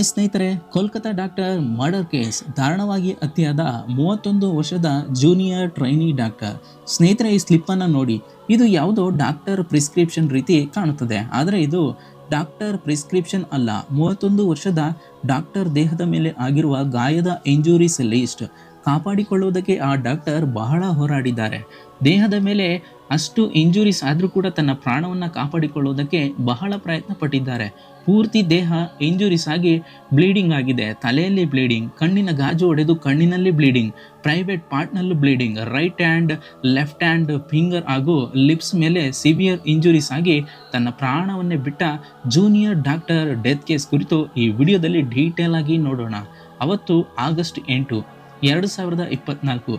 Hi ಸ್ನೇಹಿತರೆ, Kolkata doctor murder case ದಾರುಣವಾಗಿ ಅತಿಯಾದ ಮೂವತ್ತೊಂದು ವರ್ಷದ ಜೂನಿಯರ್ ಟ್ರೈನಿ ಡಾಕ್ಟರ್. ಸ್ನೇಹಿತರೆ, ಈ ಸ್ಲಿಪ್ಪನ್ನು ನೋಡಿ. ಇದು ಯಾವುದೋ ಡಾಕ್ಟರ್ ಪ್ರಿಸ್ಕ್ರಿಪ್ಷನ್ ರೀತಿ ಕಾಣುತ್ತದೆ. ಆದರೆ ಇದು ಡಾಕ್ಟರ್ ಪ್ರಿಸ್ಕ್ರಿಪ್ಷನ್ ಅಲ್ಲ. ಮೂವತ್ತೊಂದು ವರ್ಷದ ಡಾಕ್ಟರ್ ದೇಹದ ಮೇಲೆ ಆಗಿರುವ ಗಾಯದ ಇಂಜುರೀಸ್ ಲಿಸ್ಟ್. ಕಾಪಾಡಿಕೊಳ್ಳುವುದಕ್ಕೆ ಆ ಡಾಕ್ಟರ್ ಬಹಳ ಹೋರಾಡಿದ್ದಾರೆ. ದೇಹದ ಮೇಲೆ ಅಷ್ಟು ಇಂಜುರೀಸ್ ಆದರೂ ಕೂಡ ತನ್ನ ಪ್ರಾಣವನ್ನು ಕಾಪಾಡಿಕೊಳ್ಳುವುದಕ್ಕೆ ಬಹಳ ಪ್ರಯತ್ನ ಪಟ್ಟಿದ್ದಾರೆ ಪೂರ್ತಿ ದೇಹ ಇಂಜುರೀಸ್ ಆಗಿ ಬ್ಲೀಡಿಂಗ್ ಆಗಿದೆ. ತಲೆಯಲ್ಲಿ ಬ್ಲೀಡಿಂಗ್, ಕಣ್ಣಿನ ಗಾಜು ಒಡೆದು ಕಣ್ಣಿನಲ್ಲಿ bleeding, private ಪಾರ್ಟ್ನಲ್ಲೂ bleeding, right hand, left hand, finger ಹಾಗೂ ಲಿಪ್ಸ್ ಮೇಲೆ ಸಿವಿಯರ್ ಇಂಜುರೀಸ್ ಆಗಿ ತನ್ನ ಪ್ರಾಣವನ್ನೇ ಬಿಟ್ಟ ಜೂನಿಯರ್ ಡಾಕ್ಟರ್ ಡೆತ್ ಕೇಸ್ ಕುರಿತು ಈ ವಿಡಿಯೋದಲ್ಲಿ ಡೀಟೇಲ್ ಆಗಿ ನೋಡೋಣ. ಅವತ್ತು ಆಗಸ್ಟ್ ಎಂಟು ಎರಡು ಸಾವಿರದ ಇಪ್ಪತ್ನಾಲ್ಕು.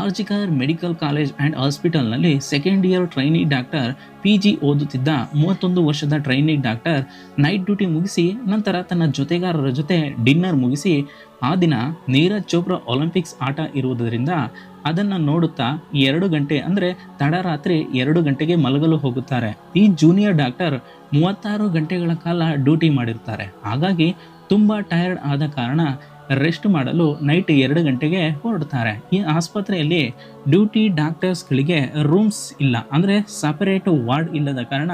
RG Kar medical college and ಹಾಸ್ಪಿಟಲ್ನಲ್ಲಿ second year trainee doctor P G ಓದುತ್ತಿದ್ದ ಮೂವತ್ತೊಂದು ವರ್ಷದ ಟ್ರೈನಿ ಡಾಕ್ಟರ್ ನೈಟ್ ಡ್ಯೂಟಿ ಮುಗಿಸಿ ನಂತರ ತನ್ನ ಜೊತೆಗಾರರ ಜೊತೆ ಡಿನ್ನರ್ ಮುಗಿಸಿ ಆ ದಿನ ನೀರಜ್ ಚೋಪ್ರಾ ಒಲಿಂಪಿಕ್ಸ್ ಆಟ ಇರುವುದರಿಂದ ಅದನ್ನು ನೋಡುತ್ತಾ ಎರಡು ಗಂಟೆ ಅಂದರೆ ತಡರಾತ್ರಿ ಎರಡು ಗಂಟೆಗೆ ಮಲಗಲು ಹೋಗುತ್ತಾರೆ. ಈ ಜೂನಿಯರ್ ಡಾಕ್ಟರ್ ಮೂವತ್ತಾರು ಗಂಟೆಗಳ ಕಾಲ ಡ್ಯೂಟಿ ಮಾಡಿರ್ತಾರೆ. ಹಾಗಾಗಿ ತುಂಬ ಟಯರ್ಡ್ ಆದ ಕಾರಣ ರೆಸ್ಟ್ ಮಾಡಲು ನೈಟ್ ಎರಡು ಗಂಟೆಗೆ ಹೊರಡ್ತಾರೆ. ಈ ಆಸ್ಪತ್ರೆಯಲ್ಲಿ ಡ್ಯೂಟಿ ಡಾಕ್ಟರ್ಸ್ಗಳಿಗೆ ರೂಮ್ಸ್ ಇಲ್ಲ. ಅಂದರೆ ಸಪರೇಟ್ ವಾರ್ಡ್ ಇಲ್ಲದ ಕಾರಣ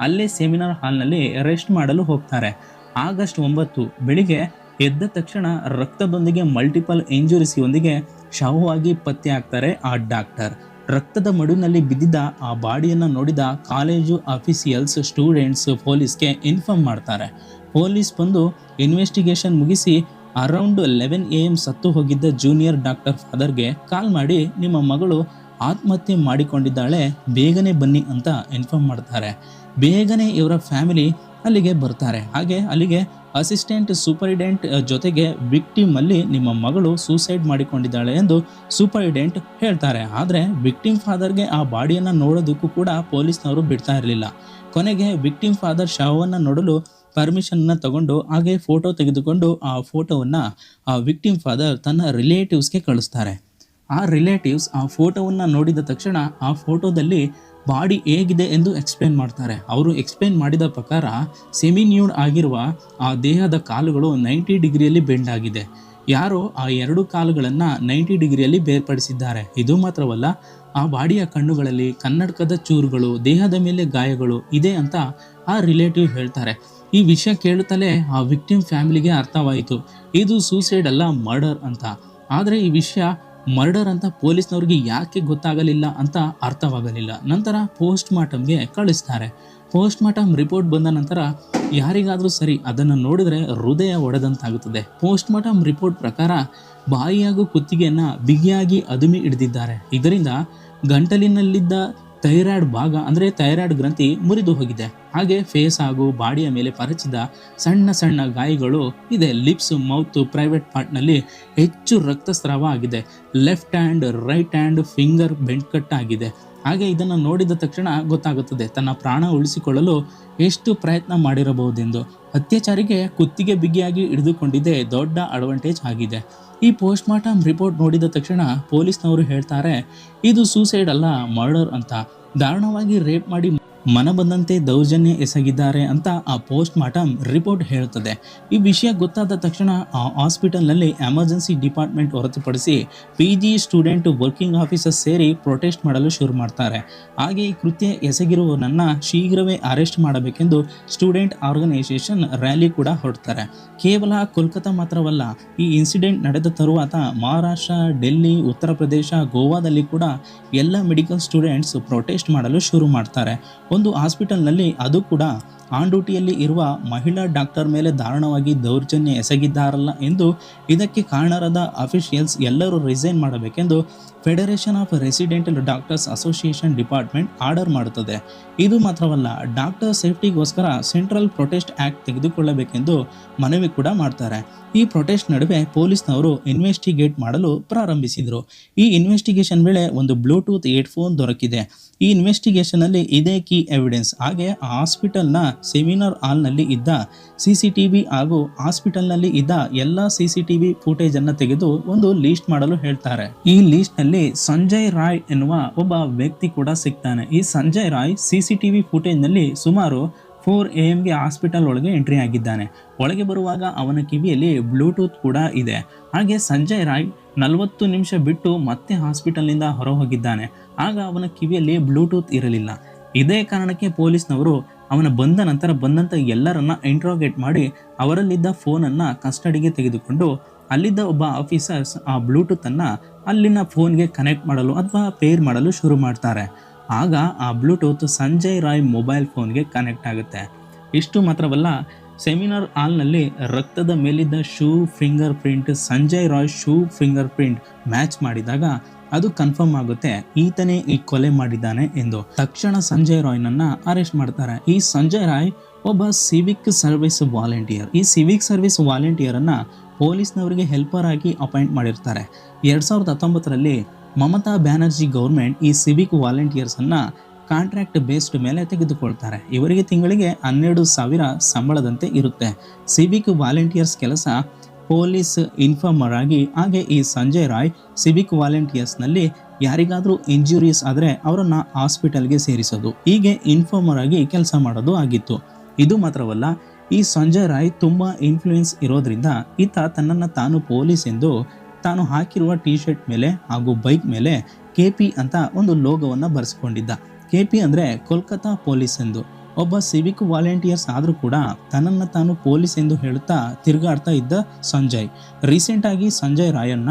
ಅಲ್ಲೇ ಸೆಮಿನಾರ್ ಹಾಲ್ನಲ್ಲಿ ರೆಸ್ಟ್ ಮಾಡಲು ಹೋಗ್ತಾರೆ. ಆಗಸ್ಟ್ ಒಂಬತ್ತು ಬೆಳಿಗ್ಗೆ ಎದ್ದ ತಕ್ಷಣ ರಕ್ತದೊಂದಿಗೆ ಮಲ್ಟಿಪಲ್ ಇಂಜುರಿಸಿಯೊಂದಿಗೆ ಶವವಾಗಿ ಪತ್ತೆ ಆಗ್ತಾರೆ ಆ ಡಾಕ್ಟರ್. ರಕ್ತದ ಮಡುವಿನಲ್ಲಿ ಬಿದ್ದಿದ್ದ ಆ ಬಾಡಿಯನ್ನು ನೋಡಿದ ಕಾಲೇಜು ಅಫಿಸಿಯಲ್ಸ್ ಸ್ಟೂಡೆಂಟ್ಸ್ ಪೊಲೀಸ್ಗೆ ಇನ್ಫಾರ್ಮ್ ಮಾಡ್ತಾರೆ. ಪೊಲೀಸ್ ಬಂದು ಇನ್ವೆಸ್ಟಿಗೇಷನ್ ಮುಗಿಸಿ ಅರೌಂಡ್ ಲೆವೆನ್ ಎ ಎಂ ಸತ್ತು ಹೋಗಿದ್ದ ಜೂನಿಯರ್ ಡಾಕ್ಟರ್ ಫಾದರ್ಗೆ ಕಾಲ್ ಮಾಡಿ ನಿಮ್ಮ ಮಗಳು ಆತ್ಮಹತ್ಯೆ ಮಾಡಿಕೊಂಡಿದ್ದಾಳೆ, ಬೇಗನೆ ಬನ್ನಿ ಅಂತ ಇನ್ಫಾರ್ಮ್ ಮಾಡ್ತಾರೆ. ಬೇಗನೆ ಇವರ ಫ್ಯಾಮಿಲಿ ಅಲ್ಲಿಗೆ ಬರ್ತಾರೆ. ಹಾಗೆ ಅಲ್ಲಿಗೆ ಅಸಿಸ್ಟೆಂಟ್ ಸೂಪರಿಡೆಂಟ್ ಜೊತೆಗೆ ವಿಕ್ಟಿಮ್ ಅಲ್ಲಿ ನಿಮ್ಮ ಮಗಳು ಸೂಸೈಡ್ ಮಾಡಿಕೊಂಡಿದ್ದಾಳೆ ಎಂದು ಸೂಪರಿಡೆಂಟ್ ಹೇಳ್ತಾರೆ. ಆದರೆ ವಿಕ್ಟಿಮ್ ಫಾದರ್ಗೆ ಆ ಬಾಡಿಯನ್ನು ನೋಡೋದಕ್ಕೂ ಕೂಡ ಪೊಲೀಸ್ನವರು ಬಿಡ್ತಾ ಇರಲಿಲ್ಲ. ಕೊನೆಗೆ ವಿಕ್ಟಿಮ್ ಫಾದರ್ ಶವವನ್ನು ನೋಡಲು ಪರ್ಮಿಷನ್ನ ತಗೊಂಡು ಹಾಗೆ ಫೋಟೋ ತೆಗೆದುಕೊಂಡು ಆ ಫೋಟೋವನ್ನು ಆ ವಿಕ್ಟಿಮ್ ಫಾದರ್ ತನ್ನ ರಿಲೇಟಿವ್ಸ್ಗೆ ಕಳಿಸ್ತಾರೆ. ಆ ರಿಲೇಟಿವ್ಸ್ ಆ ಫೋಟೋವನ್ನು ನೋಡಿದ ತಕ್ಷಣ ಆ ಫೋಟೋದಲ್ಲಿ ಬಾಡಿ ಹೇಗಿದೆ ಎಂದು ಎಕ್ಸ್ಪ್ಲೇನ್ ಮಾಡ್ತಾರೆ. ಅವರು ಎಕ್ಸ್ಪ್ಲೇನ್ ಮಾಡಿದ ಪ್ರಕಾರ ಸೆಮಿನ್ಯೂಡ್ ಆಗಿರುವ ಆ ದೇಹದ ಕಾಲುಗಳು ನೈಂಟಿ ಡಿಗ್ರಿಯಲ್ಲಿ ಬೆಂಡ್ ಆಗಿದೆ. ಯಾರೋ ಆ ಎರಡು ಕಾಲುಗಳನ್ನು ನೈಂಟಿ ಡಿಗ್ರಿಯಲ್ಲಿ ಬೇರ್ಪಡಿಸಿದ್ದಾರೆ. ಇದು ಮಾತ್ರವಲ್ಲ, ಆ ಬಾಡಿಯ ಕಣ್ಣುಗಳಲ್ಲಿ ಕನ್ನಡಕದ ಚೂರುಗಳು, ದೇಹದ ಮೇಲೆ ಗಾಯಗಳು ಇದೆ ಅಂತ ಆ ರಿಲೇಟಿವ್ ಹೇಳ್ತಾರೆ. ಈ ವಿಷಯ ಕೇಳುತ್ತಲೇ ಆ ವಿಕ್ಟಿಮ್ ಫ್ಯಾಮಿಲಿಗೆ ಅರ್ಥವಾಯಿತು. ಇದು ಸೂಸೈಡ್ ಅಲ್ಲ, ಮರ್ಡರ್ ಅಂತ. ಆದರೆ ಈ ವಿಷಯ ಮರ್ಡರ್ ಅಂತ ಪೊಲೀಸ್ನವ್ರಿಗೆ ಯಾಕೆ ಗೊತ್ತಾಗಲಿಲ್ಲ ಅಂತ ಅರ್ಥವಾಗಲಿಲ್ಲ. ನಂತರ ಪೋಸ್ಟ್ ಮಾರ್ಟಮ್ಗೆ ಕಳಿಸ್ತಾರೆ. ಪೋಸ್ಟ್ ಮಾರ್ಟಮ್ ರಿಪೋರ್ಟ್ ಬಂದ ನಂತರ ಯಾರಿಗಾದರೂ ಸರಿ ಅದನ್ನು ನೋಡಿದರೆ ಹೃದಯ ಒಡೆದಂತಾಗುತ್ತದೆ. ಪೋಸ್ಟ್ ಮಾರ್ಟಮ್ ರಿಪೋರ್ಟ್ ಪ್ರಕಾರ ಬಾಯಿ ಹಾಗೂ ಕುತ್ತಿಗೆಯನ್ನು ಬಿಗಿಯಾಗಿ ಅದುಮಿ ಹಿಡಿದಿದ್ದಾರೆ. ಇದರಿಂದ ಗಂಟಲಿನಲ್ಲಿದ್ದ ಥೈರಾಯ್ಡ್ ಭಾಗ, ಅಂದರೆ ಥೈರಾಯ್ಡ್ ಗ್ರಂಥಿ ಮುರಿದು ಹೋಗಿದೆ. ಹಾಗೆ ಫೇಸ್ ಹಾಗೂ ಬಾಡಿಯ ಮೇಲೆ ಪರಚಿದ ಸಣ್ಣ ಸಣ್ಣ ಗಾಯಗಳು ಇದೆ. ಲಿಪ್ಸ್ ಮೌತ್ ಪ್ರೈವೇಟ್ ಪಾರ್ಟ್ನಲ್ಲಿ ಹೆಚ್ಚು ರಕ್ತಸ್ರಾವ ಆಗಿದೆ left hand right hand finger bend cut ಆಗಿದೆ. ಹಾಗೆ ಇದನ್ನು ನೋಡಿದ ತಕ್ಷಣ ಗೊತ್ತಾಗುತ್ತದೆ, ತನ್ನ ಪ್ರಾಣ ಉಳಿಸಿಕೊಳ್ಳಲು ಎಷ್ಟು ಪ್ರಯತ್ನ ಮಾಡಿರಬಹುದೆಂದು. ಅತ್ಯಾಚಾರಿಗೆ ಕುತ್ತಿಗೆ ಬಿಗಿಯಾಗಿ ಹಿಡಿದುಕೊಂಡಿದೆ, ದೊಡ್ಡ ಅಡ್ವಾಂಟೇಜ್ ಆಗಿದೆ. ಈ ಪೋಸ್ಟ್ ಮಾರ್ಟಮ್ ರಿಪೋರ್ಟ್ ನೋಡಿದ ತಕ್ಷಣ ಪೊಲೀಸ್ನವರು ಹೇಳ್ತಾರೆ, ಇದು ಸೂಸೈಡ್ ಅಲ್ಲ ಮರ್ಡರ್ ಅಂತ. ದಾರುಣವಾಗಿ ರೇಪ್ ಮಾಡಿ ಮನ ಬಂದಂತೆ ದೌರ್ಜನ್ಯ ಎಸಗಿದ್ದಾರೆ ಅಂತ ಆ ಪೋಸ್ಟ್ ಮಾರ್ಟಮ್ ರಿಪೋರ್ಟ್ ಹೇಳುತ್ತದೆ. ಈ ವಿಷಯ ಗೊತ್ತಾದ ತಕ್ಷಣ ಆ ಹಾಸ್ಪಿಟಲ್ನಲ್ಲಿ ಎಮರ್ಜೆನ್ಸಿ ಡಿಪಾರ್ಟ್ಮೆಂಟ್ ಹೊರತುಪಡಿಸಿ P G student working officer ಸೇರಿ ಪ್ರೊಟೆಸ್ಟ್ ಮಾಡಲು ಶುರು ಮಾಡ್ತಾರೆ. ಹಾಗೆ ಈ ಕೃತ್ಯ ಎಸಗಿರುವವನನ್ನು ಶೀಘ್ರವೇ ಅರೆಸ್ಟ್ ಮಾಡಬೇಕೆಂದು ಸ್ಟೂಡೆಂಟ್ ಆರ್ಗನೈಸೇಷನ್ ರ್ಯಾಲಿ ಕೂಡ ಹೊರಡ್ತಾರೆ. ಕೇವಲ ಕೋಲ್ಕತ್ತಾ ಮಾತ್ರವಲ್ಲ, ಈ ಇನ್ಸಿಡೆಂಟ್ ನಡೆದ ತರುవాత ಮಹಾರಾಷ್ಟ್ರ, ಡೆಲ್ಲಿ, ಉತ್ತರ ಪ್ರದೇಶ, ಗೋವಾದಲ್ಲಿ ಕೂಡ ಎಲ್ಲ ಮೆಡಿಕಲ್ ಸ್ಟೂಡೆಂಟ್ಸ್ ಪ್ರೊಟೆಸ್ಟ್ ಮಾಡಲು ಶುರು ಮಾಡ್ತಾರೆ. ಒಂದು ಹಾಸ್ಪಿಟಲ್ನಲ್ಲಿ ಅದು ಕೂಡ ಆನ್ ಡ್ಯೂಟಿಯಲ್ಲಿ ಇರುವ ಮಹಿಳಾ ಡಾಕ್ಟರ್ ಮೇಲೆ ದಾರುಣವಾಗಿ ದೌರ್ಜನ್ಯ ಎಸಗಿದ್ದಾರಲ್ಲ ಎಂದು ಇದಕ್ಕೆ ಕಾರಣರಾದ ಅಫಿಷಿಯಲ್ಸ್ ಎಲ್ಲರೂ ರಿಸೈನ್ ಮಾಡಬೇಕೆಂದು federation of residential doctors association department order ಮಾಡುತ್ತದೆ. ಇದು ಮಾತ್ರವಲ್ಲ ಡಾಕ್ಟರ್ ಸೇಫ್ಟಿಗೋಸ್ಕರ ಸೆಂಟ್ರಲ್ ಪ್ರೊಟೆಸ್ಟ್ ಆ್ಯಕ್ಟ್ ತೆಗೆದುಕೊಳ್ಳಬೇಕೆಂದು ಮನವಿ ಕೂಡ ಮಾಡ್ತಾರೆ. ಈ ಪ್ರೊಟೆಸ್ಟ್ ನಡುವೆ ಪೊಲೀಸ್ನವರು ಇನ್ವೆಸ್ಟಿಗೇಟ್ ಮಾಡಲು ಪ್ರಾರಂಭಿಸಿದರು. ಈ ಇನ್ವೆಸ್ಟಿಗೇಷನ್ ವೇಳೆ ಒಂದು ಬ್ಲೂಟೂತ್ ಹೆಡ್ಫೋನ್ ದೊರಕಿದೆ. ಈ ಇನ್ವೆಸ್ಟಿಗೇಷನಲ್ಲಿ ಇದೇ ಕೀ ಎವಿಡೆನ್ಸ್ ಹಾಗೆ ಹಾಸ್ಪಿಟಲ್ನ ಸೆಮಿನಾರ್ ಹಾಲ್ನಲ್ಲಿ ಇದ್ದ ಸಿ ಸಿ ಟಿ ವಿ ಹಾಗೂ ಹಾಸ್ಪಿಟಲ್ನಲ್ಲಿ ಇದ್ದ ಎಲ್ಲ ಸಿ ಸಿ ಟಿ ವಿ ಫುಟೇಜನ್ನು ತೆಗೆದು ಒಂದು ಲೀಸ್ಟ್ ಮಾಡಲು ಹೇಳ್ತಾರೆ. ಈ ಲೀಸ್ಟ್ನಲ್ಲಿ ಸಂಜಯ್ ರಾಯ್ ಎನ್ನುವ ಒಬ್ಬ ವ್ಯಕ್ತಿ ಕೂಡ ಸಿಗ್ತಾನೆ. ಈ Sanjay Roy C C T V ಫುಟೇಜ್ನಲ್ಲಿ ಸುಮಾರು ಫೋರ್ ಎ ಎಮ್ಗೆ ಹಾಸ್ಪಿಟಲ್ ಒಳಗೆ ಎಂಟ್ರಿ ಆಗಿದ್ದಾನೆ. ಒಳಗೆ ಬರುವಾಗ ಅವನ ಕಿವಿಯಲ್ಲಿ ಬ್ಲೂಟೂತ್ ಕೂಡ ಇದೆ. ಹಾಗೆ ಸಂಜಯ್ ರಾಯ್ ನಲವತ್ತು ನಿಮಿಷ ಬಿಟ್ಟು ಮತ್ತೆ ಹಾಸ್ಪಿಟಲ್ನಿಂದ ಹೊರ ಹೋಗಿದ್ದಾನೆ ಆಗ ಅವನ ಕಿವಿಯಲ್ಲಿ ಬ್ಲೂಟೂತ್ ಇರಲಿಲ್ಲ. ಇದೇ ಕಾರಣಕ್ಕೆ ಪೊಲೀಸ್ನವರು ಅವನ ಬಂದ ನಂತರ ಬಂದಂಥ ಎಲ್ಲರನ್ನ ಇಂಟ್ರೋಗೇಟ್ ಮಾಡಿ ಅವರಲ್ಲಿದ್ದ ಫೋನನ್ನು ಕಸ್ಟಡಿಗೆ ತೆಗೆದುಕೊಂಡು ಅಲ್ಲಿದ್ದ ಒಬ್ಬ ಆಫೀಸರ್ಸ್ ಆ ಬ್ಲೂಟೂತನ್ನು ಅಲ್ಲಿನ ಫೋನ್ಗೆ ಕನೆಕ್ಟ್ ಮಾಡಲು ಅಥವಾ ಪೇರ್ ಮಾಡಲು ಶುರು ಮಾಡ್ತಾರೆ. ಆಗ ಆ ಬ್ಲೂಟೂತ್ ಸಂಜಯ್ ರಾಯ್ ಮೊಬೈಲ್ ಫೋನ್ಗೆ ಕನೆಕ್ಟ್ ಆಗುತ್ತೆ. ಇಷ್ಟು ಮಾತ್ರವಲ್ಲ ಸೆಮಿನಾರ್ ಹಾಲ್ನಲ್ಲಿ ರಕ್ತದ ಮೇಲಿದ್ದ shoe finger print Sanjay Roy shoe finger print match ಮಾಡಿದಾಗ ಅದು ಕನ್ಫರ್ಮ್ ಆಗುತ್ತೆ, ಈತನೇ ಈ ಕೊಲೆ ಮಾಡಿದ್ದಾನೆ ಎಂದು. ತಕ್ಷಣ ಸಂಜಯ್ ರಾಯ್ನನ್ನ ಅರೆಸ್ಟ್ ಮಾಡ್ತಾರೆ. ಈ ಸಂಜಯ್ ರಾಯ್ ಒಬ್ಬ ಸಿವಿಕ್ ಸರ್ವಿಸ್ ವಾಲಂಟಿಯರ್ ಈ ಸಿವಿಕ್ ಸರ್ವಿಸ್ ವಾಲಂಟಿಯರ್ ಅನ್ನ ಪೊಲೀಸ್ನವರಿಗೆ ಹೆಲ್ಪರ್ ಆಗಿ ಅಪಾಯಿಂಟ್ ಮಾಡಿರ್ತಾರೆ. ಎರಡ್ ಸಾವಿರದ ಹತ್ತೊಂಬತ್ತರಲ್ಲಿ ಮಮತಾ ಬ್ಯಾನರ್ಜಿ ಗೌರ್ಮೆಂಟ್ ಈ ಸಿವಿಕ್ ವಾಲಂಟಿಯರ್ಸ್ ಅನ್ನ ಕಾಂಟ್ರಾಕ್ಟ್ ಬೇಸ್ಡ್ ಮೇಲೆ ತೆಗೆದುಕೊಳ್ತಾರೆ. ಇವರಿಗೆ ತಿಂಗಳಿಗೆ ಹನ್ನೆರಡು ಸಾವಿರ ಸಂಬಳದಂತೆ ಇರುತ್ತೆ. ಸಿವಿಕ್ ವಾಲಂಟಿಯರ್ಸ್ ಕೆಲಸ ಪೊಲೀಸ್ ಇನ್ಫಾರ್ಮರ್ ಆಗಿ ಹಾಗೆ ಈ ಸಂಜಯ್ ರಾಯ್ ಸಿವಿಕ್ ವಾಲಂಟಿಯರ್ಸ್ನಲ್ಲಿ ಯಾರಿಗಾದರೂ ಇಂಜುರೀಸ್ ಆದರೆ ಅವರನ್ನು ಹಾಸ್ಪಿಟಲ್ಗೆ ಸೇರಿಸೋದು. ಹೀಗೆ ಇನ್ಫಾರ್ಮರ್ ಆಗಿ ಕೆಲಸ ಮಾಡೋದು ಆಗಿತ್ತು. ಇದು ಮಾತ್ರವಲ್ಲ, ಈ ಸಂಜಯ್ ರಾಯ್ ತುಂಬ ಇನ್ಫ್ಲೂಯೆನ್ಸ್ ಇರೋದ್ರಿಂದ ಈತ ತನ್ನನ್ನು ತಾನು ಪೊಲೀಸ್ ಎಂದು ತಾನು ಹಾಕಿರುವ ಟಿ ಶರ್ಟ್ ಮೇಲೆ ಹಾಗೂ ಬೈಕ್ ಮೇಲೆ ಕೆ ಪಿ ಅಂತ ಒಂದು ಲೋಗವನ್ನು ಬರೆಸ್ಕೊಂಡಿದ್ದ. ಕೆ ಪಿ ಅಂದರೆ ಕೋಲ್ಕತ್ತಾ ಪೊಲೀಸ್ ಎಂದು. ಒಬ್ಬ ಸಿವಿಕ್ ವಾಲಂಟಿಯರ್ಸ್ ಆದರೂ ಕೂಡ ತನ್ನನ್ನು ತಾನು ಪೊಲೀಸ್ ಎಂದು ಹೇಳುತ್ತಾ ತಿರುಗಾಡ್ತಾ ಇದ್ದ ಸಂಜಯ್. ರೀಸೆಂಟಾಗಿ Sanjay Rayanna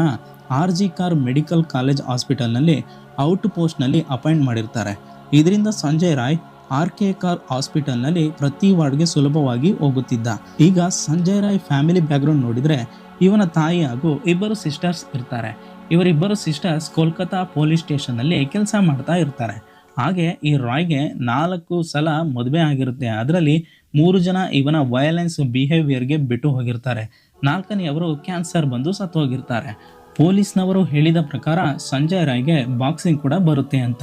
R G Kar medical college ಹಾಸ್ಪಿಟಲ್ನಲ್ಲಿ out ಪೋಸ್ಟ್ನಲ್ಲಿ ಅಪಾಯಿಂಟ್ ಮಾಡಿರ್ತಾರೆ. ಇದರಿಂದ ಸಂಜಯ್ ರಾಯ್ ಆರ್ ಕೆ ಕಾರ್ ಹಾಸ್ಪಿಟಲ್ನಲ್ಲಿ ಪ್ರತಿ ವಾರ್ಡ್ಗೆ ಸುಲಭವಾಗಿ ಹೋಗುತ್ತಿದ್ದ. ಈಗ ಸಂಜಯ್ ರಾಯ್ ಫ್ಯಾಮಿಲಿ ಬ್ಯಾಕ್ಗ್ರೌಂಡ್ ನೋಡಿದರೆ ಇವನ ತಾಯಿ ಹಾಗೂ ಇಬ್ಬರು ಸಿಸ್ಟರ್ಸ್ ಇರ್ತಾರೆ. ಇವರಿಬ್ಬರು ಸಿಸ್ಟರ್ಸ್ ಕೋಲ್ಕತ್ತಾ ಪೊಲೀಸ್ ಸ್ಟೇಷನ್ನಲ್ಲಿ ಕೆಲಸ ಮಾಡ್ತಾ ಇರ್ತಾರೆ. ಹಾಗೆ ಈ ರಾಯ್ಗೆ ನಾಲ್ಕು ಸಲ ಮದುವೆ ಆಗಿರುತ್ತೆ. ಅದರಲ್ಲಿ ಮೂರು ಜನ ಇವನ ವಯಲೆನ್ಸ್ ಬಿಹೇವಿಯರ್ಗೆ ಬಿಟ್ಟು ಹೋಗಿರ್ತಾರೆ. ನಾಲ್ಕನೆಯವರು ಕ್ಯಾನ್ಸರ್ ಬಂದು ಸತ್ತು ಹೋಗಿರ್ತಾರೆ. ಪೊಲೀಸ್ನವರು ಹೇಳಿದ ಪ್ರಕಾರ ಸಂಜಯ್ ರಾಯ್ಗೆ ಬಾಕ್ಸಿಂಗ್ ಕೂಡ ಬರುತ್ತೆ ಅಂತ.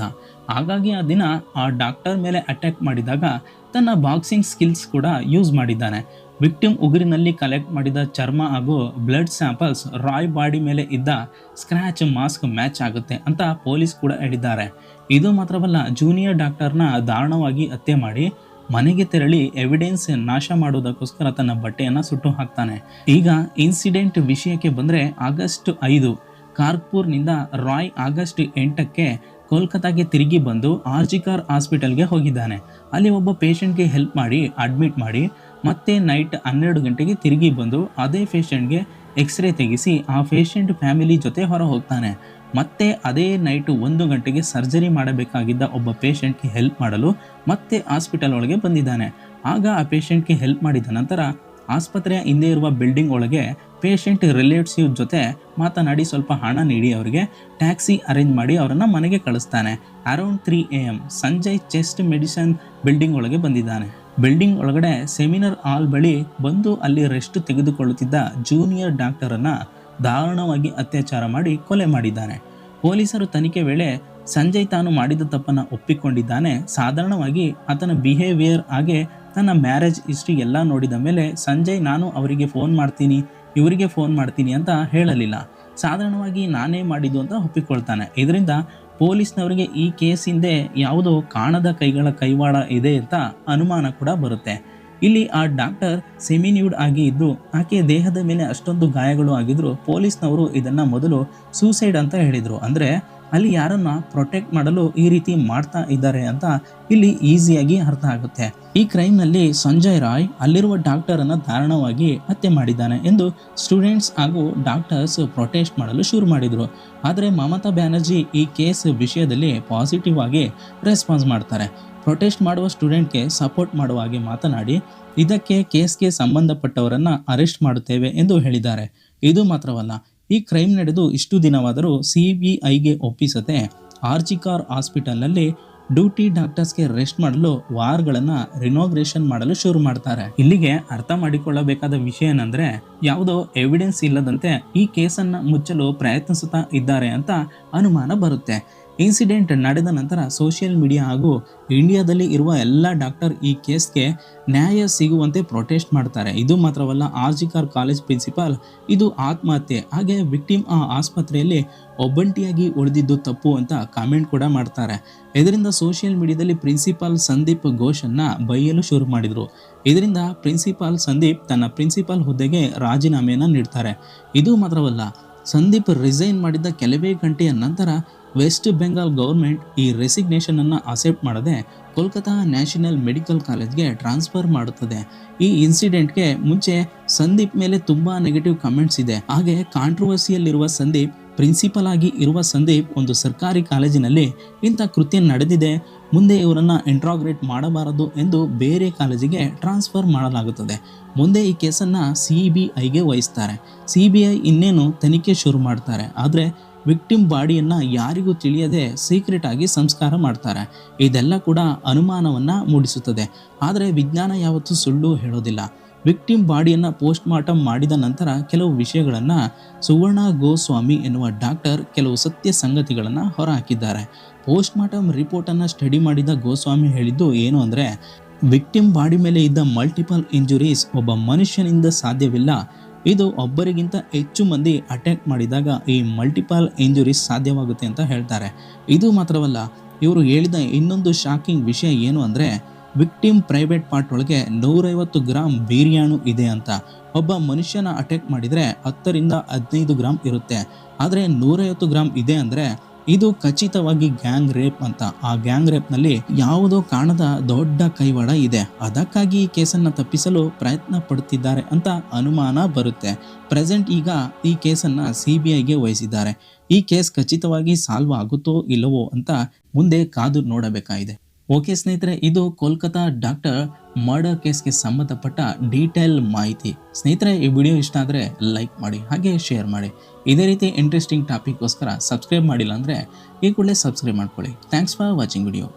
ಹಾಗಾಗಿ ಆ ದಿನ ಆ ಡಾಕ್ಟರ್ ಮೇಲೆ ಅಟ್ಯಾಕ್ ಮಾಡಿದಾಗ ತನ್ನ ಬಾಕ್ಸಿಂಗ್ ಸ್ಕಿಲ್ಸ್ ಕೂಡ ಯೂಸ್ ಮಾಡಿದ್ದಾನೆ. ವಿಕ್ಟಿಮ್ ಉಗುರಿನಲ್ಲಿ ಕಲೆಕ್ಟ್ ಮಾಡಿದ ಚರ್ಮ ಹಾಗೂ ಬ್ಲಡ್ ಸ್ಯಾಂಪಲ್ಸ್ ರಾಯ್ ಬಾಡಿ ಮೇಲೆ ಇದ್ದ ಸ್ಕ್ರ್ಯಾಚ್ ಮಾಸ್ಕ್ ಮ್ಯಾಚ್ ಆಗುತ್ತೆ ಅಂತ ಪೊಲೀಸ್ ಕೂಡ ಹೇಳಿದ್ದಾರೆ. ಇದು ಮಾತ್ರವಲ್ಲ ಜೂನಿಯರ್ ಡಾಕ್ಟರ್ನ ದಾರುಣವಾಗಿ ಹತ್ಯೆ ಮಾಡಿ ಮನೆಗೆ ತೆರಳಿ ಎವಿಡೆನ್ಸ್ ನಾಶ ಮಾಡುವುದಕ್ಕೋಸ್ಕರ ತನ್ನ ಬಟ್ಟೆಯನ್ನು ಸುಟ್ಟು ಹಾಕ್ತಾನೆ. ಈಗ ಇನ್ಸಿಡೆಂಟ್ ವಿಷಯಕ್ಕೆ ಬಂದರೆ ಆಗಸ್ಟ್ ಐದು ಕಾರ್ಪೂರ್ನಿಂದ ರಾಯ್ ಆಗಸ್ಟ್ ಎಂಟಕ್ಕೆ ಕೋಲ್ಕತ್ತಾಗೆ ತಿರುಗಿ ಬಂದು ಆರ್ಜಿಕಾರ್ ಹಾಸ್ಪಿಟಲ್ಗೆ ಹೋಗಿದ್ದಾನೆ. ಅಲ್ಲಿ ಒಬ್ಬ ಪೇಷಂಟ್ಗೆ ಹೆಲ್ಪ್ ಮಾಡಿ ಅಡ್ಮಿಟ್ ಮಾಡಿ ಮತ್ತೆ ನೈಟ್ ಹನ್ನೆರಡು ಗಂಟೆಗೆ ತಿರುಗಿ ಬಂದು ಅದೇ ಪೇಷಂಟ್ಗೆ ಎಕ್ಸ್ರೇ ತೆಗೆಸಿ ಆ ಪೇಷಂಟ್ ಫ್ಯಾಮಿಲಿ ಜೊತೆ ಹೊರ ಹೋಗ್ತಾನೆ ಮತ್ತೆ ಅದೇ ನೈಟು ಒಂದು ಗಂಟೆಗೆ ಸರ್ಜರಿ ಮಾಡಬೇಕಾಗಿದ್ದ ಒಬ್ಬ ಪೇಷಂಟ್ಗೆ ಹೆಲ್ಪ್ ಮಾಡಲು ಮತ್ತೆ ಹಾಸ್ಪಿಟಲ್ ಒಳಗೆ ಬಂದಿದ್ದಾನೆ. ಆಗ ಆ ಪೇಷಂಟ್ಗೆ ಹೆಲ್ಪ್ ಮಾಡಿದ ನಂತರ ಆಸ್ಪತ್ರೆಯ ಹಿಂದೆ ಇರುವ ಬಿಲ್ಡಿಂಗ್ ಒಳಗೆ ಪೇಷಂಟ್ ರಿಲೇಟಿವ್ ಜೊತೆ ಮಾತನಾಡಿ ಸ್ವಲ್ಪ ಹಣ ನೀಡಿ ಅವರಿಗೆ ಟ್ಯಾಕ್ಸಿ ಅರೇಂಜ್ ಮಾಡಿ ಅವರನ್ನು ಮನೆಗೆ ಕಳಿಸ್ತಾನೆ. Around three A M Sanjay chest medicine building ಒಳಗೆ ಬಂದಿದ್ದಾನೆ. ಬಿಲ್ಡಿಂಗ್ ಒಳಗಡೆ ಸೆಮಿನಾರ್ ಹಾಲ್ ಬಳಿ ಬಂದು ಅಲ್ಲಿ ರೆಸ್ಟ್ ತೆಗೆದುಕೊಳ್ಳುತ್ತಿದ್ದ ಜೂನಿಯರ್ ಡಾಕ್ಟರನ್ನು ದಾರುಣವಾಗಿ ಅತ್ಯಾಚಾರ ಮಾಡಿ ಕೊಲೆ ಮಾಡಿದ್ದಾನೆ. ಪೊಲೀಸರು ತನಿಖೆ ವೇಳೆ ಸಂಜಯ್ ತಾನು ಮಾಡಿದ ತಪ್ಪನ್ನು ಒಪ್ಪಿಕೊಂಡಿದ್ದಾನೆ. ಸಾಧಾರಣವಾಗಿ ಆತನ ಬಿಹೇವಿಯರ್ ಹಾಗೆ ತನ್ನ ಮ್ಯಾರೇಜ್ ಹಿಸ್ಟ್ರಿ ಎಲ್ಲ ನೋಡಿದ ಮೇಲೆ, ಸಂಜಯ್, ನಾನು ಅವರಿಗೆ ಫೋನ್ ಮಾಡ್ತೀನಿ, ಇವರಿಗೆ ಫೋನ್ ಮಾಡ್ತೀನಿ ಅಂತ ಹೇಳಲಿಲ್ಲ. ಸಾಧಾರಣವಾಗಿ ನಾನೇ ಮಾಡಿದ್ದು ಅಂತ ಒಪ್ಪಿಕೊಳ್ತಾನೆ. ಇದರಿಂದ ಪೊಲೀಸ್ನವರಿಗೆ ಈ ಕೇಸ್ ಹಿಂದೆ ಯಾವುದೋ ಕಾಣದ ಕೈಗಳ ಕೈವಾಡ ಇದೆ ಅಂತ ಅನುಮಾನ ಕೂಡ ಬರುತ್ತೆ. ಇಲ್ಲಿ ಆ ಡಾಕ್ಟರ್ ಸೆಮಿನ್ಯೂಡ್ ಆಗಿ ಇದ್ದು, ಆಕೆ ದೇಹದ ಮೇಲೆ ಅಷ್ಟೊಂದು ಗಾಯಗಳು ಆಗಿದ್ರು ಪೊಲೀಸ್ನವರು ಇದನ್ನ ಮೊದಲು ಸೂಸೈಡ್ ಅಂತ ಹೇಳಿದರು. ಅಂದ್ರೆ ಅಲ್ಲಿ ಯಾರನ್ನ ಪ್ರೊಟೆಕ್ಟ್ ಮಾಡಲು ಈ ರೀತಿ ಮಾಡ್ತಾ ಇದ್ದಾರೆ ಅಂತ ಇಲ್ಲಿ ಈಸಿಯಾಗಿ ಅರ್ಥ ಆಗುತ್ತೆ. ಈ ಕ್ರೈಮ್ನಲ್ಲಿ ಸಂಜಯ್ ರಾಯ್ ಅಲ್ಲಿರುವ ಡಾಕ್ಟರ್ ಅನ್ನ ದಾರುಣವಾಗಿ ಹತ್ಯೆ ಮಾಡಿದ್ದಾನೆ ಎಂದು ಸ್ಟೂಡೆಂಟ್ಸ್ ಹಾಗೂ ಡಾಕ್ಟರ್ಸ್ ಪ್ರೊಟೆಸ್ಟ್ ಮಾಡಲು ಶುರು ಮಾಡಿದರು. ಆದರೆ ಮಮತಾ ಬ್ಯಾನರ್ಜಿ ಈ ಕೇಸ್ ವಿಷಯದಲ್ಲಿ ಪಾಸಿಟಿವ್ ಆಗಿ ರೆಸ್ಪಾನ್ಸ್ ಮಾಡ್ತಾರೆ. ಪ್ರೊಟೆಸ್ಟ್ ಮಾಡುವ ಸ್ಟೂಡೆಂಟ್ಗೆ ಸಪೋರ್ಟ್ ಮಾಡುವ ಹಾಗೆ ಮಾತನಾಡಿ, ಇದಕ್ಕೆ ಕೇಸ್ಗೆ ಸಂಬಂಧಪಟ್ಟವರನ್ನ ಅರೆಸ್ಟ್ ಮಾಡುತ್ತೇವೆ ಎಂದು ಹೇಳಿದ್ದಾರೆ. ಇದು ಮಾತ್ರವಲ್ಲ ಈ ಕ್ರೈಮ್ ನಡೆದು ಇಷ್ಟು ದಿನವಾದರೂ ಸಿ ಬಿ ಐಗೆ ಒಪ್ಪಿಸದೆ ಆರ್ಜಿಕಾರ್ ಹಾಸ್ಪಿಟಲ್ನಲ್ಲಿ ಡ್ಯೂಟಿ ಡಾಕ್ಟರ್ಸ್ಗೆ ರೆಸ್ಟ್ ಮಾಡಲು ವಾರ್ಗಳನ್ನು ರಿನೋಗ್ರೇಷನ್ ಮಾಡಲು ಶುರು ಮಾಡ್ತಾರೆ. ಇಲ್ಲಿಗೆ ಅರ್ಥ ಮಾಡಿಕೊಳ್ಳಬೇಕಾದ ವಿಷಯ ಏನಂದರೆ, ಯಾವುದೋ ಎವಿಡೆನ್ಸ್ ಇಲ್ಲದಂತೆ ಈ ಕೇಸನ್ನು ಮುಚ್ಚಲು ಪ್ರಯತ್ನಿಸುತ್ತಾ ಇದ್ದಾರೆ ಅಂತ ಅನುಮಾನ ಬರುತ್ತೆ. ಇನ್ಸಿಡೆಂಟ್ ನಡೆದ ನಂತರ ಸೋಷಿಯಲ್ ಮೀಡಿಯಾ ಹಾಗೂ ಇಂಡಿಯಾದಲ್ಲಿ ಇರುವ ಎಲ್ಲ ಡಾಕ್ಟರ್ ಈ ಕೇಸ್ಗೆ ನ್ಯಾಯ ಸಿಗುವಂತೆ ಪ್ರೊಟೆಸ್ಟ್ ಮಾಡ್ತಾರೆ. ಇದು ಮಾತ್ರವಲ್ಲ R G Kar college principal ಇದು ಆತ್ಮಹತ್ಯೆ. ಹಾಗೆ ವಿಕ್ಟಿಮ್ ಆ ಆಸ್ಪತ್ರೆಯಲ್ಲಿ ಒಬ್ಬಂಟಿಯಾಗಿ ಉಳಿದಿದ್ದು ತಪ್ಪು ಅಂತ ಕಾಮೆಂಟ್ ಕೂಡ ಮಾಡ್ತಾರೆ. ಇದರಿಂದ ಸೋಷಿಯಲ್ ಮೀಡಿಯಾದಲ್ಲಿ ಪ್ರಿನ್ಸಿಪಾಲ್ ಸಂದೀಪ್ ಘೋಷನ್ನ ಬೈಯಲು ಶುರು ಮಾಡಿದರು. ಇದರಿಂದ ಪ್ರಿನ್ಸಿಪಾಲ್ ಸಂದೀಪ್ ತನ್ನ ಪ್ರಿನ್ಸಿಪಾಲ್ ಹುದ್ದೆಗೆ ರಾಜೀನಾಮೆಯನ್ನು ನೀಡ್ತಾರೆ. ಇದು ಮಾತ್ರವಲ್ಲ ಸಂದೀಪ್ ರಿಸೈನ್ ಮಾಡಿದ ಕೆಲವೇ ಗಂಟೆಯ ನಂತರ ವೆಸ್ಟ್ ಬೆಂಗಾಲ್ ಗೌರ್ಮೆಂಟ್ ಈ ರೆಸಿಗ್ನೇಷನ್ ಅನ್ನು ಅಕ್ಸೆಪ್ಟ್ ಮಾಡದೆ ಕೋಲ್ಕತಾ ನ್ಯಾಷನಲ್ ಮೆಡಿಕಲ್ ಕಾಲೇಜ್ಗೆ ಟ್ರಾನ್ಸ್ಫರ್ ಮಾಡುತ್ತದೆ. ಈ ಇನ್ಸಿಡೆಂಟ್ಗೆ ಮುಂಚೆ ಸಂದೀಪ್ ಮೇಲೆ ತುಂಬಾ ನೆಗೆಟಿವ್ ಕಮೆಂಟ್ಸ್ ಇದೆ. ಹಾಗೆ ಕಾಂಟ್ರವರ್ಸಿಯಲ್ಲಿರುವ ಸಂದೀಪ್ ಪ್ರಿನ್ಸಿಪಲ್ ಆಗಿ ಇರುವ ಸಂದೀಪ್ ಒಂದು ಸರ್ಕಾರಿ ಕಾಲೇಜಿನಲ್ಲಿ ಇಂಥ ಕೃತ್ಯ ನಡೆದಿದೆ. ಮುಂದೆ ಇವರನ್ನು ಇಂಟ್ರಾಗ್ರೇಟ್ ಮಾಡಬಾರದು ಎಂದು ಬೇರೆ ಕಾಲೇಜಿಗೆ ಟ್ರಾನ್ಸ್ಫರ್ ಮಾಡಲಾಗುತ್ತದೆ. ಮುಂದೆ ಈ ಕೇಸನ್ನು ಸಿ ಬಿ ಐಗೆ ವಹಿಸ್ತಾರೆ. ಸಿ ಬಿ ಐ ಇನ್ನೇನು ತನಿಖೆ ಶುರು ಮಾಡ್ತಾರೆ. ಆದರೆ ವಿಕ್ಟಿಮ್ ಬಾಡಿಯನ್ನು ಯಾರಿಗೂ ತಿಳಿಯದೆ ಸೀಕ್ರೆಟ್ ಆಗಿ ಸಂಸ್ಕಾರ ಮಾಡ್ತಾರೆ. ಇದೆಲ್ಲ ಕೂಡ ಅನುಮಾನವನ್ನು ಮೂಡಿಸುತ್ತದೆ. ಆದರೆ ವಿಜ್ಞಾನ ಯಾವತ್ತೂ ಸುಳ್ಳು ಹೇಳೋದಿಲ್ಲ. ವಿಕ್ಟಿಮ್ ಬಾಡಿಯನ್ನು ಪೋಸ್ಟ್ ಮಾರ್ಟಮ್ ಮಾಡಿದ ನಂತರ ಕೆಲವು ವಿಷಯಗಳನ್ನು ಸುವರ್ಣ ಗೋಸ್ವಾಮಿ ಎನ್ನುವ ಡಾಕ್ಟರ್ ಕೆಲವು ಸತ್ಯ ಸಂಗತಿಗಳನ್ನು ಹೊರಹಾಕಿದ್ದಾರೆ. ಪೋಸ್ಟ್ ಮಾರ್ಟಮ್ ರಿಪೋರ್ಟನ್ನು ಸ್ಟಡಿ ಮಾಡಿದ ಗೋಸ್ವಾಮಿ ಹೇಳಿದ್ದು ಏನು ಅಂದರೆ, ವಿಕ್ಟಿಮ್ ಬಾಡಿ ಮೇಲೆ ಇದ್ದ ಮಲ್ಟಿಪಲ್ ಇಂಜುರೀಸ್ ಒಬ್ಬ ಮನುಷ್ಯನಿಂದ ಸಾಧ್ಯವಿಲ್ಲ. ಇದು ಒಬ್ಬರಿಗಿಂತ ಹೆಚ್ಚು ಮಂದಿ ಅಟ್ಯಾಕ್ ಮಾಡಿದಾಗ ಈ ಮಲ್ಟಿಪಲ್ ಇಂಜುರೀಸ್ ಸಾಧ್ಯವಾಗುತ್ತೆ ಅಂತ ಹೇಳ್ತಾರೆ. ಇದು ಮಾತ್ರವಲ್ಲ, ಇವರು ಹೇಳಿದ ಇನ್ನೊಂದು ಶಾಕಿಂಗ್ ವಿಷಯ ಏನು ಅಂದರೆ ವಿಕ್ಟಿಮ್ ಪ್ರೈವೇಟ್ ಪಾರ್ಟ್ ಒಳಗೆ ನೂರೈವತ್ತು ಗ್ರಾಮ್ ಬಿರಿಯಾನು ಇದೆ ಅಂತ. ಒಬ್ಬ ಮನುಷ್ಯನ ಅಟ್ಯಾಕ್ ಮಾಡಿದರೆ ಹತ್ತರಿಂದ ಹದಿನೈದು ಗ್ರಾಮ್ ಇರುತ್ತೆ. ಆದರೆ ನೂರೈವತ್ತು ಗ್ರಾಮ್ ಇದೆ ಅಂದರೆ ಇದು ಖಚಿತವಾಗಿ ಗ್ಯಾಂಗ್ ರೇಪ್ ಅಂತ. ಆ ಗ್ಯಾಂಗ್ ರೇಪ್ನಲ್ಲಿ ಯಾವುದೋ ಕಾಣದ ದೊಡ್ಡ ಕೈವಾಡ ಇದೆ. ಅದಕ್ಕಾಗಿ ಈ ಕೇಸನ್ನು ತಪ್ಪಿಸಲು ಪ್ರಯತ್ನ ಪಡುತ್ತಿದ್ದಾರೆ ಅಂತ ಅನುಮಾನ ಬರುತ್ತೆ. ಪ್ರೆಸೆಂಟ್ ಈಗ ಈ ಕೇಸನ್ನು ಸಿ ಬಿ ಐಗೆ ವಹಿಸಿದ್ದಾರೆ. ಈ ಕೇಸ್ ಖಚಿತವಾಗಿ ಸಾಲ್ವ್ ಆಗುತ್ತೋ ಇಲ್ಲವೋ ಅಂತ ಮುಂದೆ ಕಾದು ನೋಡಬೇಕಾಗಿದೆ. ಓಕೆ ಸ್ನೇಹಿತರೆ, ಇದು ಕೋಲ್ಕತಾ ಡಾಕ್ಟರ್ ಮರ್ಡರ್ ಕೇಸ್ಗೆ ಸಂಬಂಧಪಟ್ಟ ಡೀಟೇಲ್ ಮಾಹಿತಿ. ಸ್ನೇಹಿತರೆ, ಈ ವಿಡಿಯೋ ಇಷ್ಟ ಆದರೆ ಲೈಕ್ ಮಾಡಿ, ಹಾಗೆ ಶೇರ್ ಮಾಡಿ. ಇದೇ ರೀತಿ ಇಂಟ್ರೆಸ್ಟಿಂಗ್ ಟಾಪಿಕ್ಗೋಸ್ಕರ ಸಬ್ಸ್ಕ್ರೈಬ್ ಮಾಡಿಲ್ಲ ಅಂದರೆ ಈ ಕೂಡಲೇ ಸಬ್ಸ್ಕ್ರೈಬ್ ಮಾಡ್ಕೊಳ್ಳಿ. Thanks for watching video